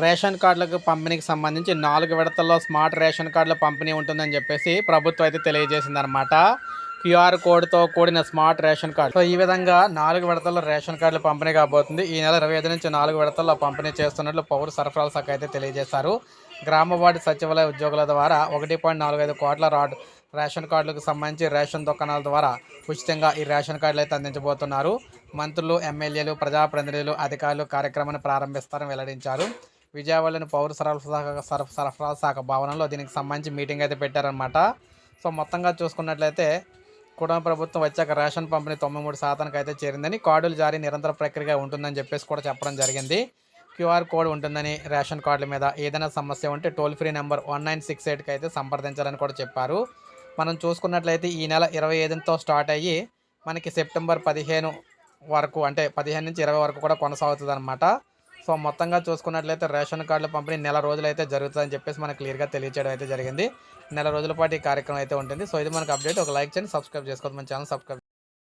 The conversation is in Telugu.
రేషన్ కార్డులకు పంపిణీకి సంబంధించి నాలుగు విడతల్లో స్మార్ట్ రేషన్ కార్డుల పంపిణీ ఉంటుందని చెప్పేసి ప్రభుత్వం అయితే తెలియజేసిందనమాట క్యూఆర్ కోడ్తో కూడిన స్మార్ట్ రేషన్ కార్డు. సో ఈ విధంగా నాలుగు విడతల్లో రేషన్ కార్డులు పంపిణీ కాబోతుంది. ఈ నెల ఇరవై ఐదు నుంచి నాలుగు విడతల్లో పంపిణీ చేస్తున్నట్లు పౌర సరఫరాల శాఖ అయితే తెలియజేశారు. గ్రామ వార్డు సచివాలయ ఉద్యోగుల ద్వారా ఒకటి పాయింట్ నాలుగు ఐదు కోట్ల రాడ్ రేషన్ కార్డులకు సంబంధించి రేషన్ దుకాణాల ద్వారా ఉచితంగా ఈ రేషన్ కార్డులు అయితే అందించబోతున్నారు. మంత్రులు ఎమ్మెల్యేలు ప్రజాప్రతినిధులు అధికారులు కార్యక్రమాన్ని ప్రారంభిస్తారని వెల్లడించారు. విజయవాడలోని పౌర సరఫరా సరఫ- సరఫరా శాఖ భవనంలో దీనికి సంబంధించి మీటింగ్ అయితే పెట్టారనమాట సో మొత్తంగా చూసుకున్నట్లయితే కుటుంబ ప్రభుత్వం వచ్చాక రేషన్ పంపిణీ తొంభై మూడు శాతానికి అయితే చేరిందని కార్డులు జారీ నిరంతర ప్రక్రియగా ఉంటుందని చెప్పేసి కూడా చెప్పడం జరిగింది. క్యూఆర్ కోడ్ ఉంటుందని రేషన్ కార్డుల మీద ఏదైనా సమస్య ఉంటే toll free number one nine six ఎయిట్కి అయితే సంప్రదించాలని కూడా చెప్పారు. మనం చూసుకున్నట్లయితే ఈ నెల ఇరవై ఐదుతో స్టార్ట్ అయ్యి మనకి సెప్టెంబర్ పదిహేను వరకు అంటే పదిహేను నుంచి ఇరవై వరకు కూడా కొనసాగుతుంది అనమాట సో మొత్తంగా చూసుకున్నట్లయితే రేషన్ కార్డుల పంపిణీ నెల రోజులు అయితే జరుగుతుందని చెప్పేసి మనకు క్లియర్గా తెలియచేయడం అయితే జరిగింది. నెల రోజుల పాటు ఈ కార్యక్రమం అయితే ఉంటుంది. సో ఇది మనకు అప్డేట్. ఒక లైక్ చేయండి సబ్స్క్రైబ్ చేసుకోవద్దు. మన ఛానల్ సబ్స్క్రైబ్